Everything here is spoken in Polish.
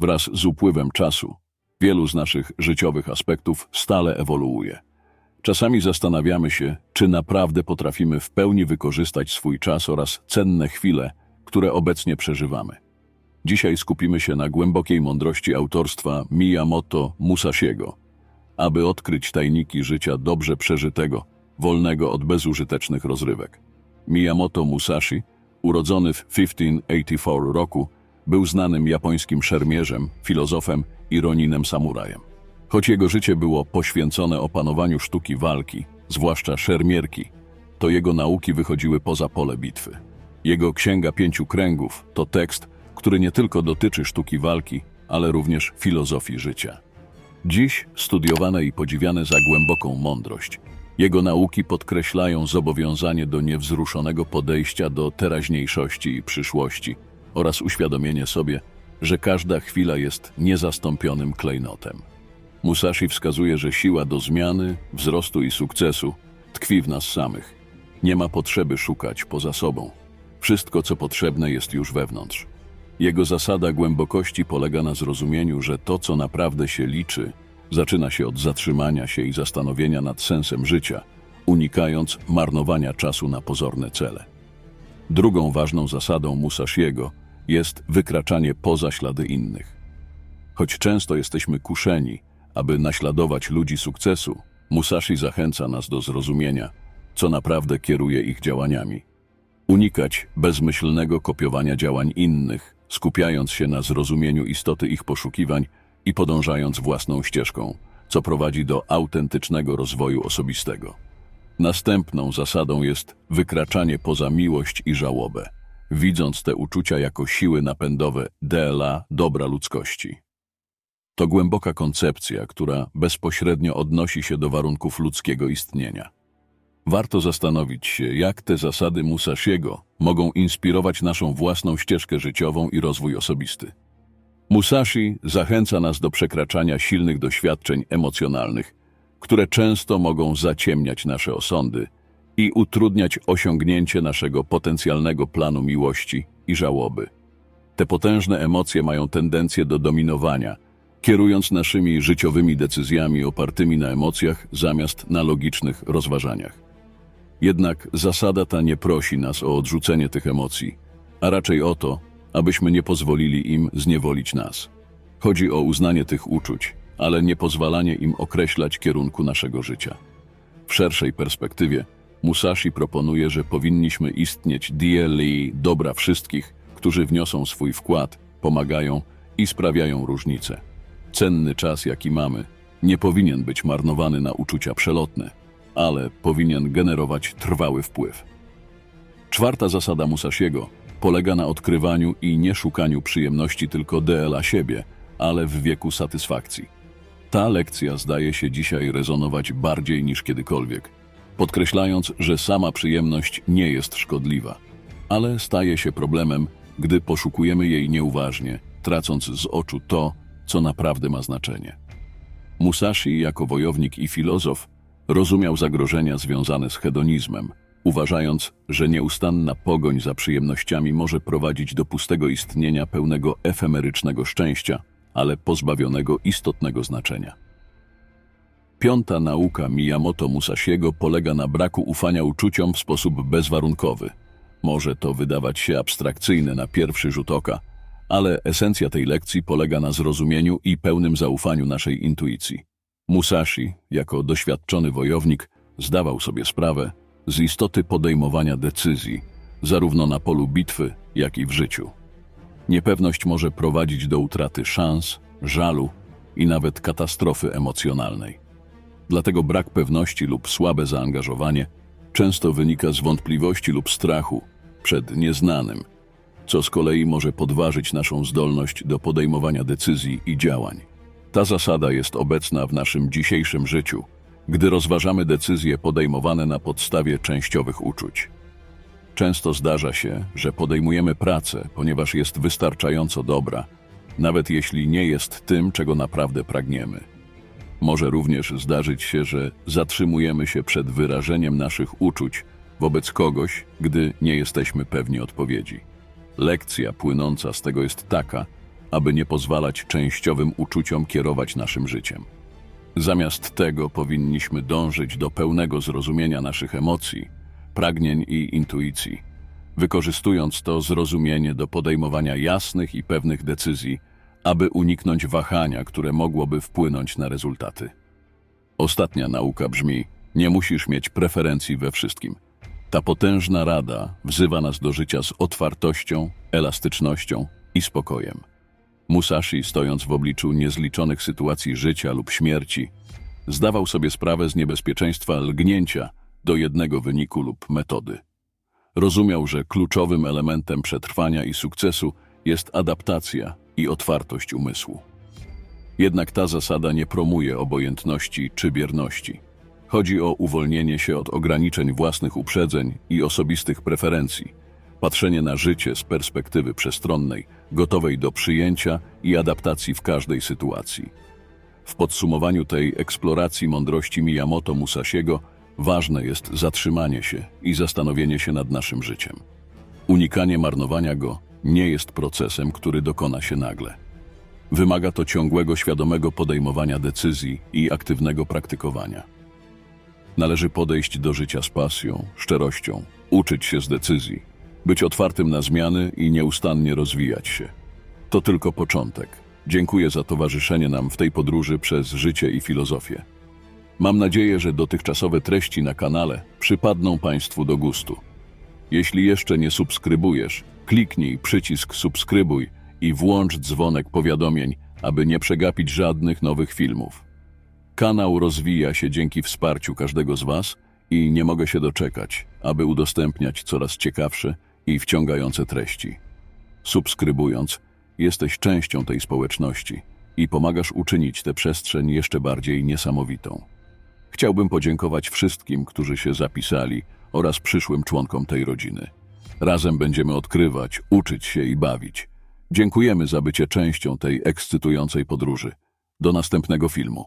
Wraz z upływem czasu, wielu z naszych życiowych aspektów stale ewoluuje. Czasami zastanawiamy się, czy naprawdę potrafimy w pełni wykorzystać swój czas oraz cenne chwile, które obecnie przeżywamy. Dzisiaj skupimy się na głębokiej mądrości autorstwa Miyamoto Musashiego, aby odkryć tajniki życia dobrze przeżytego, wolnego od bezużytecznych rozrywek. Miyamoto Musashi, urodzony w 1584 roku, był znanym japońskim szermierzem, filozofem i roninem samurajem. Choć jego życie było poświęcone opanowaniu sztuki walki, zwłaszcza szermierki, to jego nauki wychodziły poza pole bitwy. Jego Księga Pięciu Kręgów to tekst, który nie tylko dotyczy sztuki walki, ale również filozofii życia. Dziś studiowane i podziwiane za głęboką mądrość. Jego nauki podkreślają zobowiązanie do niewzruszonego podejścia do teraźniejszości i przyszłości oraz uświadomienie sobie, że każda chwila jest niezastąpionym klejnotem. Musashi wskazuje, że siła do zmiany, wzrostu i sukcesu tkwi w nas samych. Nie ma potrzeby szukać poza sobą. Wszystko, co potrzebne, jest już wewnątrz. Jego zasada głębokości polega na zrozumieniu, że to, co naprawdę się liczy, zaczyna się od zatrzymania się i zastanowienia nad sensem życia, unikając marnowania czasu na pozorne cele. Drugą ważną zasadą Musashiego jest wykraczanie poza ślady innych. Choć często jesteśmy kuszeni, aby naśladować ludzi sukcesu, Musashi zachęca nas do zrozumienia, co naprawdę kieruje ich działaniami. Unikać bezmyślnego kopiowania działań innych, skupiając się na zrozumieniu istoty ich poszukiwań i podążając własną ścieżką, co prowadzi do autentycznego rozwoju osobistego. Następną zasadą jest wykraczanie poza miłość i żałobę, widząc te uczucia jako siły napędowe DLA dobra ludzkości. To głęboka koncepcja, która bezpośrednio odnosi się do warunków ludzkiego istnienia. Warto zastanowić się, jak te zasady Musashiego mogą inspirować naszą własną ścieżkę życiową i rozwój osobisty. Musashi zachęca nas do przekraczania silnych doświadczeń emocjonalnych, które często mogą zaciemniać nasze osądy i utrudniać osiągnięcie naszego potencjalnego planu miłości i żałoby. Te potężne emocje mają tendencję do dominowania, kierując naszymi życiowymi decyzjami opartymi na emocjach zamiast na logicznych rozważaniach. Jednak zasada ta nie prosi nas o odrzucenie tych emocji, a raczej o to, abyśmy nie pozwolili im zniewolić nas. Chodzi o uznanie tych uczuć, ale nie pozwalanie im określać kierunku naszego życia. W szerszej perspektywie Musashi proponuje, że powinniśmy istnieć DLI dobra wszystkich, którzy wniosą swój wkład, pomagają i sprawiają różnicę. Cenny czas, jaki mamy, nie powinien być marnowany na uczucia przelotne, ale powinien generować trwały wpływ. Czwarta zasada Musashiego polega na odkrywaniu i nie szukaniu przyjemności tylko DLA siebie, ale w wieku satysfakcji. Ta lekcja zdaje się dzisiaj rezonować bardziej niż kiedykolwiek, podkreślając, że sama przyjemność nie jest szkodliwa, ale staje się problemem, gdy poszukujemy jej nieuważnie, tracąc z oczu to, co naprawdę ma znaczenie. Musashi, jako wojownik i filozof, rozumiał zagrożenia związane z hedonizmem, uważając, że nieustanna pogoń za przyjemnościami może prowadzić do pustego istnienia pełnego efemerycznego szczęścia, ale pozbawionego istotnego znaczenia. Piąta nauka Miyamoto Musashiego polega na braku ufania uczuciom w sposób bezwarunkowy. Może to wydawać się abstrakcyjne na pierwszy rzut oka, ale esencja tej lekcji polega na zrozumieniu i pełnym zaufaniu naszej intuicji. Musashi, jako doświadczony wojownik, zdawał sobie sprawę z istoty podejmowania decyzji, zarówno na polu bitwy, jak i w życiu. Niepewność może prowadzić do utraty szans, żalu i nawet katastrofy emocjonalnej. Dlatego brak pewności lub słabe zaangażowanie często wynika z wątpliwości lub strachu przed nieznanym, co z kolei może podważyć naszą zdolność do podejmowania decyzji i działań. Ta zasada jest obecna w naszym dzisiejszym życiu, gdy rozważamy decyzje podejmowane na podstawie częściowych uczuć. Często zdarza się, że podejmujemy pracę, ponieważ jest wystarczająco dobra, nawet jeśli nie jest tym, czego naprawdę pragniemy. Może również zdarzyć się, że zatrzymujemy się przed wyrażeniem naszych uczuć wobec kogoś, gdy nie jesteśmy pewni odpowiedzi. Lekcja płynąca z tego jest taka, aby nie pozwalać częściowym uczuciom kierować naszym życiem. Zamiast tego powinniśmy dążyć do pełnego zrozumienia naszych emocji, pragnień i intuicji, wykorzystując to zrozumienie do podejmowania jasnych i pewnych decyzji, aby uniknąć wahania, które mogłoby wpłynąć na rezultaty. Ostatnia nauka brzmi: nie musisz mieć preferencji we wszystkim. Ta potężna rada wzywa nas do życia z otwartością, elastycznością i spokojem. Musashi, stojąc w obliczu niezliczonych sytuacji życia lub śmierci, zdawał sobie sprawę z niebezpieczeństwa lgnięcia do jednego wyniku lub metody. Rozumiał, że kluczowym elementem przetrwania i sukcesu jest adaptacja i otwartość umysłu. Jednak ta zasada nie promuje obojętności czy bierności. Chodzi o uwolnienie się od ograniczeń własnych uprzedzeń i osobistych preferencji, patrzenie na życie z perspektywy przestronnej, gotowej do przyjęcia i adaptacji w każdej sytuacji. W podsumowaniu tej eksploracji mądrości Miyamoto Musashiego ważne jest zatrzymanie się i zastanowienie się nad naszym życiem. Unikanie marnowania go nie jest procesem, który dokona się nagle. Wymaga to ciągłego, świadomego podejmowania decyzji i aktywnego praktykowania. Należy podejść do życia z pasją, szczerością, uczyć się z decyzji, być otwartym na zmiany i nieustannie rozwijać się. To tylko początek. Dziękuję za towarzyszenie nam w tej podróży przez życie i filozofię. Mam nadzieję, że dotychczasowe treści na kanale przypadną Państwu do gustu. Jeśli jeszcze nie subskrybujesz, kliknij przycisk subskrybuj i włącz dzwonek powiadomień, aby nie przegapić żadnych nowych filmów. Kanał rozwija się dzięki wsparciu każdego z Was i nie mogę się doczekać, aby udostępniać coraz ciekawsze i wciągające treści. Subskrybując, jesteś częścią tej społeczności i pomagasz uczynić tę przestrzeń jeszcze bardziej niesamowitą. Chciałbym podziękować wszystkim, którzy się zapisali oraz przyszłym członkom tej rodziny. Razem będziemy odkrywać, uczyć się i bawić. Dziękujemy za bycie częścią tej ekscytującej podróży. Do następnego filmu.